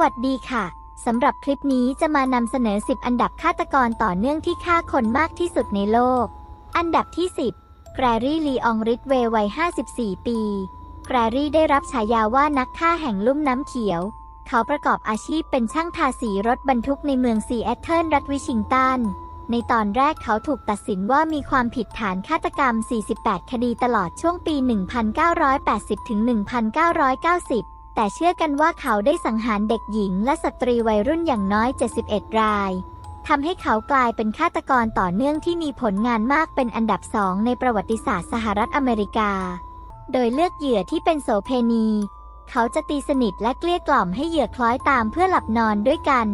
วัสดีค่ะ สำหรับคลิปนี้จะมานำเสนอ 10 อันดับฆาตกรต่อเนื่องที่ฆ่าคนมากที่สุดในโลก อันดับที่ 10 แกรรี่ลีอองริดเวย์วัย 54 ปี แกรรี่ได้รับฉายาว่านักฆ่าแห่งลุ่มน้ำเขียว เขาประกอบอาชีพเป็นช่างทาสีรถบรรทุกในเมืองซีแอตเทิลรัฐวิชิงตันในตอนแรกเขาถูกตัดสินว่ามีความผิดฐานฆาตกรรม 48 คดีตลอดช่วงปี 1980 ถึง 1990 แต่เชื่อกันว่าเขาได้สังหารเด็กหญิงและสตรีวัยรุ่นอย่างน้อย 71 รายทำให้เขากลายเป็นฆาตกรต่อเนื่องที่มีผลงานมากเป็นอันดับสองในประวัติศาสตร์สหรัฐอเมริกา โดยเลือกเหยื่อที่เป็นโสเพณี เขาจะตีสนิทและเกลี้ยกล่อมให้เหยื่อคล้อยตามเพื่อหลับนอนด้วยกัน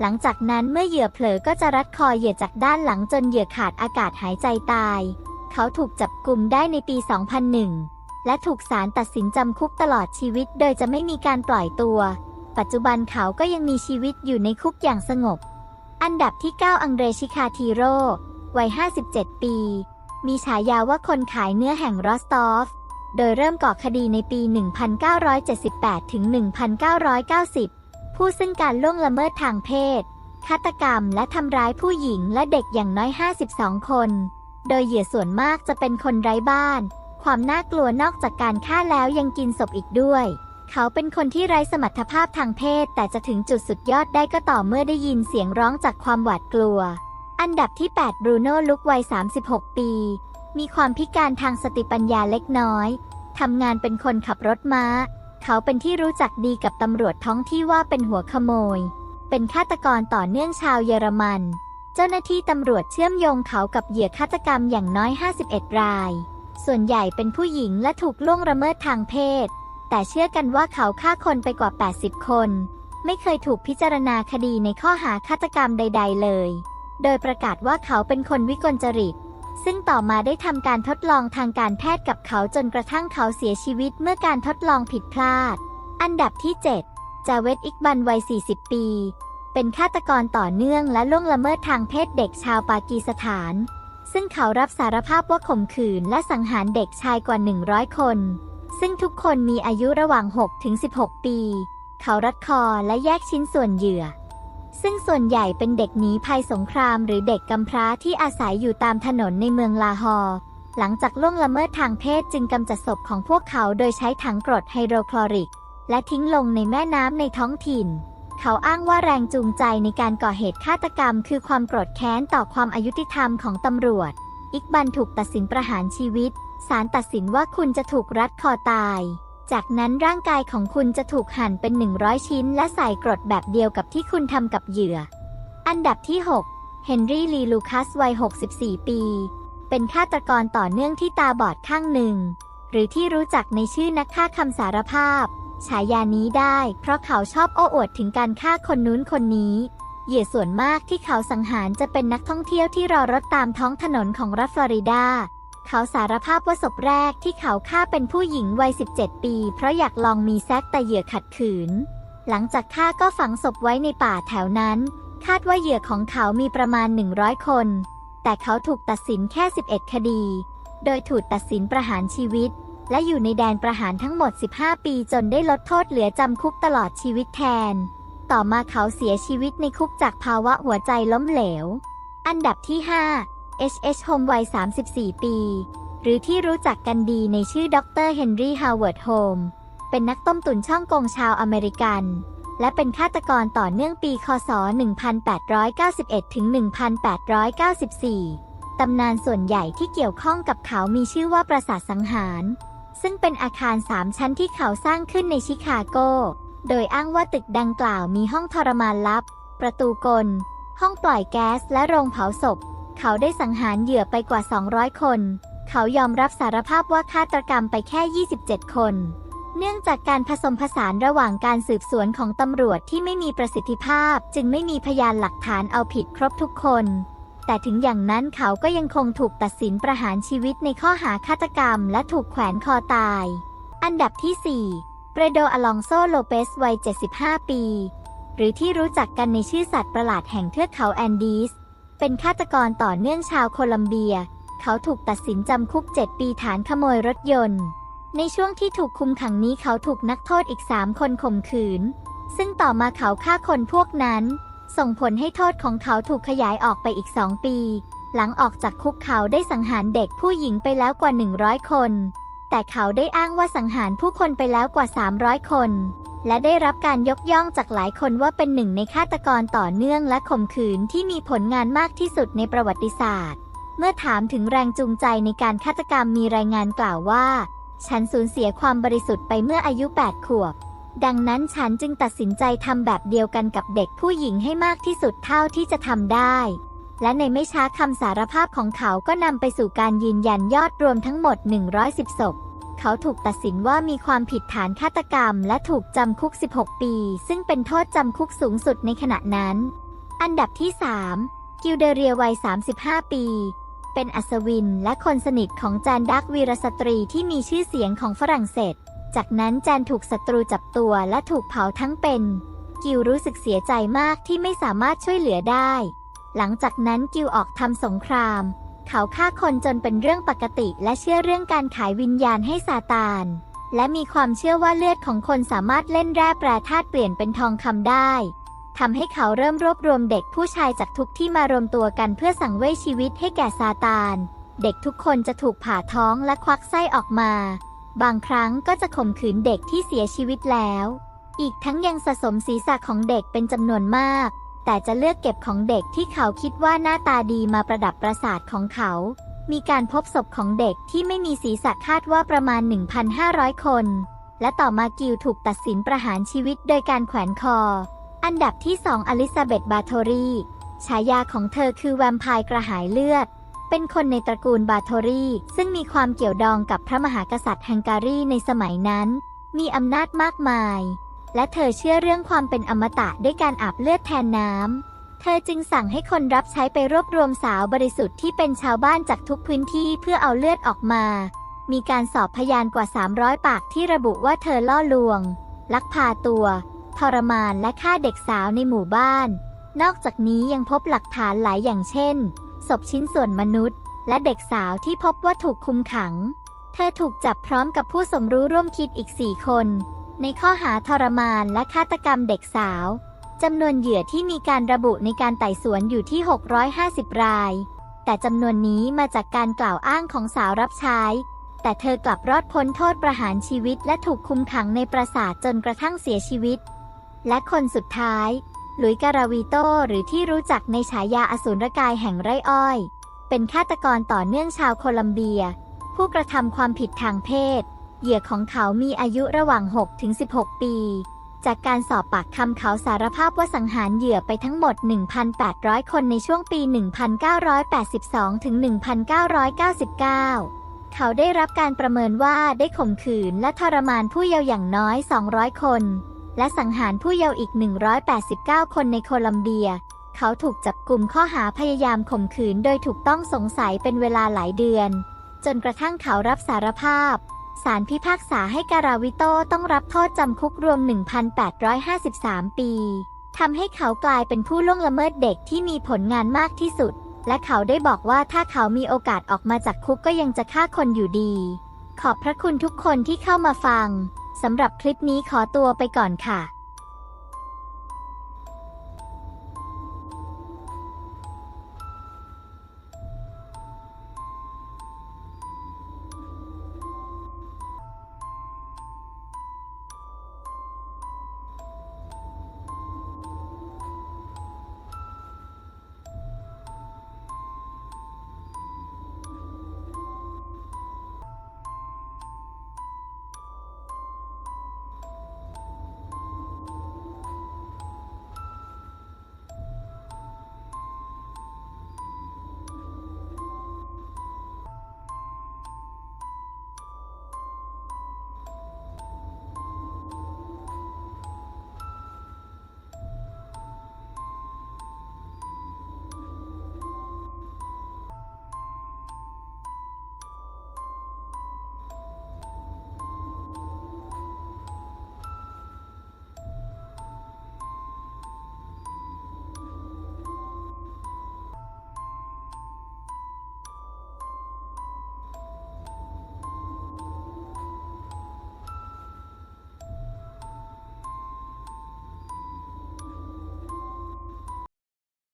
หลังจากนั้นเมื่อเหยื่อเผลอก็จะรัดคอเหยื่อจากด้านหลังจนเหยื่อขาดอากาศหายใจตาย เขาถูกจับกลุ่มได้ในปี 2001 และถูกศาลตัดสินจำคุกตลอดชีวิต โดยจะไม่มีการปล่อยตัว ปัจจุบันเขาก็ยังมีชีวิตอยู่ในคุกอย่างสงบ อันดับที่ 9 อังเดรชิคาทีโร วัย 57 ปี มีฉายาว่าคนขายเนื้อแห่งรอสตอฟ โดยเริ่มก่อคดีในปี 1978 ถึง 1990 ผู้ซึ่งการล่วงละเมิดทางเพศ ฆาตกรรมและทำร้ายผู้หญิงและเด็กอย่างน้อย 52 คน โดยเหยื่อส่วนมากจะเป็นคนไร้บ้าน ความน่ากลัวนอกจากการฆ่าแล้วยังกินศพอีกด้วย เขาเป็นคนที่ไร้สมรรถภาพทางเพศ แต่จะถึงจุดสุดยอดได้ก็ต่อเมื่อได้ยินเสียงร้องจากความหวาดกลัว อันดับที่ 8 บรูโน่ลุกวัย 36 ปี มีความพิการทางสติปัญญาเล็กน้อย ทำงานเป็นคนขับรถม้า เขาเป็นที่รู้จักดีกับตำรวจท้องที่ว่าเป็นหัวขโมย เป็นฆาตกรต่อเนื่องชาวเยอรมัน เจ้าหน้าที่ตำรวจเชื่อมโยงเขากับเหยื่อฆาตกรรมอย่างน้อย 51 ราย ส่วนใหญ่เป็นผู้หญิงและถูกล่วงละเมิดทางเพศ แต่เชื่อกันว่าเขาฆ่าคนไปกว่า 80 คน ไม่เคยถูกพิจารณาคดีในข้อหาฆาตกรรมใด ๆ เลย โดยประกาศว่าเขาเป็นคนวิกลจริต ซึ่งต่อมาได้ทำการทดลองทางการแพทย์กับเขาจนกระทั่งเขาเสียชีวิตเมื่อการทดลองผิดพลาด อันดับที่ 7 จาเวตอิกบันวัย 40 ปี เป็นฆาตกรต่อเนื่องและล่วงละเมิดทางเพศเด็กชาวปากีสถาน ซึ่งเขารับสารภาพว่าข่มขืนและสังหารเด็กชายกว่า 100 คน ซึ่งทุกคนมีอายุระหว่าง 6 ถึง 16 ปี เขารัดคอและแยกชิ้นส่วนเหยื่อ ซึ่งส่วนใหญ่เป็นเด็กหนีภัยสงครามหรือเด็กกำพร้าที่อาศัยอยู่ตามถนนในเมืองลาฮอร์หลังจากล่วงละเมิดทางเพศจึงกำจัดศพของพวกเขาโดยใช้ถังกรดไฮโดรคลอริก และทิ้งลงในแม่น้ำในท้องถิ่น เขาอ้างว่าแรงจูงใจในการก่อเหตุฆาตกรรม คือความโกรธแค้นต่อความอายุติธรรมของตำรวจ อิกบันถูกตัดสินประหารชีวิต ศาลตัดสินว่าคุณจะถูกรัดคอตาย จากนั้นร่างกายของคุณจะถูกหั่นเป็น 100 ชิ้น และใส่กรดแบบเดียวกับที่คุณทำกับเหยื่อ อันดับที่ 6 เฮนรี่ลีลูคัสวัย 64 ปี เป็นฆาตกรต่อเนื่องที่ตาบอดข้างหนึ่ง หรือที่รู้จักในชื่อนักฆ่าคำสารภาพ ฉายานี้ได้ เพราะเขาชอบโอ้อวดถึงการฆ่าคนนู้นคนนี้ เหยื่อส่วนมากที่เขาสังหารจะเป็นนักท่องเที่ยวที่รอรถตามท้องถนนของรัฐฟลอริดา เขาสารภาพว่าศพแรกที่เขาฆ่าเป็นผู้หญิงวัย 17 ปี เพราะอยากลองมีแซกแต่เหยื่อขัดขืน หลังจากฆ่าก็ฝังศพไว้ในป่าแถวนั้น คาดว่าเหยื่อของเขามีประมาณ 100 คน แต่เขาถูกตัดสินแค่ 11 คดี โดยถูกตัดสินประหารชีวิต และอยู่ในแดนประหารทั้งหมด 15 ปีจนได้ลดโทษเหลือจำคุกตลอดชีวิตแทน ต่อมาเขาเสียชีวิตในคุกจากภาวะหัวใจล้มเหลว อันดับที่ 5 H.H. โฮมวัย 34 ปี หรือที่รู้จักกันดีในชื่อดรเฮนรี่ฮาวเวิร์ดโฮมเป็นนักต้มตุ๋นช่องกงชาวอเมริกัน และเป็นฆาตกรต่อเนื่องปี คศ 1891 ถึง 1894ตำนานส่วนใหญ่ที่เกี่ยวข้องกับเขามีชื่อว่าปราสาทสังหาร ซึ่งเป็นอาคารสามชั้นที่เขาสร้างขึ้นในชิคาโก โดยอ้างว่าตึกดังกล่าวมีห้องทรมานลับ ประตูกล ห้องปล่อยแก๊สและโรงเผาศพ เขาได้สังหารเหยื่อไปกว่า 200 คน เขายอมรับสารภาพว่าฆาตกรรมไปแค่ 27 คน เนื่องจากการผสมผสานระหว่างการสืบสวนของตำรวจที่ไม่มีประสิทธิภาพ จึงไม่มีพยานหลักฐานเอาผิดครบทุกคน แต่ถึงอย่างนั้นเขาก็ยังคงถูกตัดสินประหารชีวิตในข้อหาฆาตกรรม และถูกแขวนคอตาย อันดับที่ 4 เปรโดอลองโซโลเปสวัย 75 ปี หรือที่รู้จักกันในชื่อสัตว์ประหลาดแห่งเทือกเขาแอนดีส เป็นฆาตกรต่อเนื่องชาวโคลัมเบีย เขาถูกตัดสินจำคุก 7 ปีฐานขโมยรถยนต์ ในช่วงที่ถูกคุมขังนี้เขาถูกนักโทษอีก 3 คนข่มขืน ซึ่งต่อมาเขาฆ่าคนพวกนั้น ส่งผลให้โทษของเขาถูกขยายออกไปอีกสองปี หลังออกจากคุกเขาได้สังหารเด็กผู้หญิงไปแล้วกว่า 100 คน แต่เขาได้อ้างว่าสังหารผู้คนไปแล้วกว่า 300 คน และได้รับการยกย่องจากหลายคนว่าเป็นหนึ่งในฆาตกรต่อเนื่องและข่มขืนที่มีผลงานมากที่สุดในประวัติศาสตร์ เมื่อถามถึงแรงจูงใจในการฆาตกรรมมีรายงานกล่าวว่า ฉันสูญเสียความบริสุทธิ์ไปเมื่ออายุ 8 ขวบ ดังนั้นฉันจึงตัดสินใจทำแบบเดียวกันกับเด็กผู้หญิงให้มากที่สุดเท่าที่จะทำได้ และในไม่ช้าคำสารภาพของเขาก็นำไปสู่การยืนยันยอดรวมทั้งหมด 110ศพเขาถูกตัดสินว่ามีความผิดฐานฆาตกรรม และถูกจำคุก 16 ปี ซึ่งเป็นโทษจำคุกสูงสุดในขณะนั้น อันดับที่ 3 กิลเดเรียวัย 35 ปี เป็นอัศวินและคนสนิทของจานดักวีรสตรีที่มีชื่อเสียงของฝรั่งเศส จากนั้นแจนถูกศัตรูจับตัวและถูกเผาทั้งเป็น กิลรู้สึกเสียใจมากที่ไม่สามารถช่วยเหลือได้ หลังจากนั้นกิลออกทำสงคราม เขาฆ่าคนจนเป็นเรื่องปกติและเชื่อเรื่องการขายวิญญาณให้ซาตาน และมีความเชื่อว่าเลือดของคนสามารถเล่นแร่แปรธาตุเปลี่ยนเป็นทองคำได้ทำให้เขาเริ่มรวบรวมเด็กผู้ชายจากทุกที่มารวมตัวกันเพื่อสั่งเว้ยชีวิตให้แก่ซาตาน เด็กทุกคนจะถูกผ่าท้องและควักไส้ออกมา บางครั้งก็จะข่มขืนเด็กที่เสียชีวิตแล้ว อีกทั้งยังสะสมศีรษะของเด็กเป็นจำนวนมาก แต่จะเลือกเก็บของเด็กที่เขาคิดว่าหน้าตาดีมาประดับปราสาทของเขา มีการพบศพของเด็กที่ไม่มีศีรษะคาดว่าประมาณ 1,500 คน และต่อมากิลถูกตัดสินประหารชีวิตโดยการแขวนคอ อันดับที่สองอลิซาเบธบาโทรีฉายาของเธอคือแวมไพร์กระหายเลือด เป็นคนในตระกูลบาโทรีซึ่งมีความเกี่ยวดองกับพระมหากษัตริย์ฮังการีในสมัยนั้น มีอำนาจมากมาย และเธอเชื่อเรื่องความเป็นอมตะด้วยการอาบเลือดแทนน้ำ เธอจึงสั่งให้คนรับใช้ไปรวบรวมสาวบริสุทธิ์ที่เป็นชาวบ้านจากทุกพื้นที่เพื่อเอาเลือดออกมา มีการสอบพยานกว่า 300 ปากที่ระบุว่าเธอล่อลวง ลักพาตัว ทรมานและฆ่าเด็กสาวในหมู่บ้าน นอกจากนี้ยังพบหลักฐานหลายอย่างเช่น ศพชิ้นส่วนมนุษย์ และเด็กสาวที่พบว่าถูกคุมขัง เธอถูกจับพร้อมกับผู้สมรู้ร่วมคิดอีกสี่คน ในข้อหาทรมานและฆาตกรรมเด็กสาวจำนวนเหยื่อที่มีการระบุในการไต่สวนอยู่ที่ 650 ราย แต่จำนวนนี้มาจากการกล่าวอ้างของสาวรับใช้ แต่เธอกลับรอดพ้นโทษประหารชีวิตและถูกคุมขังในปราสาทจนกระทั่งเสียชีวิต และคนสุดท้าย ลุยการาวิโตหรือที่รู้จักในฉายาอสูรกายแห่งไร่อ้อย เป็นฆาตกรต่อเนื่องชาวโคลัมเบีย ผู้กระทำความผิดทางเพศ เหยื่อของเขามีอายุระหว่าง6ถึง16 ปี จากการสอบปากคำเขาสารภาพว่าสังหารเหยื่อไปทั้งหมด 1,800 คนในช่วงปี 1982ถึง1999 เขาได้รับการประเมินว่าได้ข่มขืนและทรมานผู้เยาว์อย่างน้อย 200 คน และสังหารผู้เยาว์อีก 189 คนในโคลัมเบีย เขาถูกจับกลุ่มข้อหาพยายามข่มขืนโดยถูกต้องสงสัยเป็นเวลาหลายเดือน จนกระทั่งเขารับสารภาพศาลพิพากษาให้การาวิโตต้องรับโทษจำคุกรวม 1,853 ปีทำให้เขากลายเป็นผู้ล่วงละเมิดเด็กที่มีผลงานมากที่สุด และเขาได้บอกว่าถ้าเขามีโอกาสออกมาจากคุกก็ยังจะฆ่าคนอยู่ดี ขอบพระคุณทุกคนที่เข้ามาฟัง สำหรับคลิปนี้ขอตัวไปก่อนค่ะ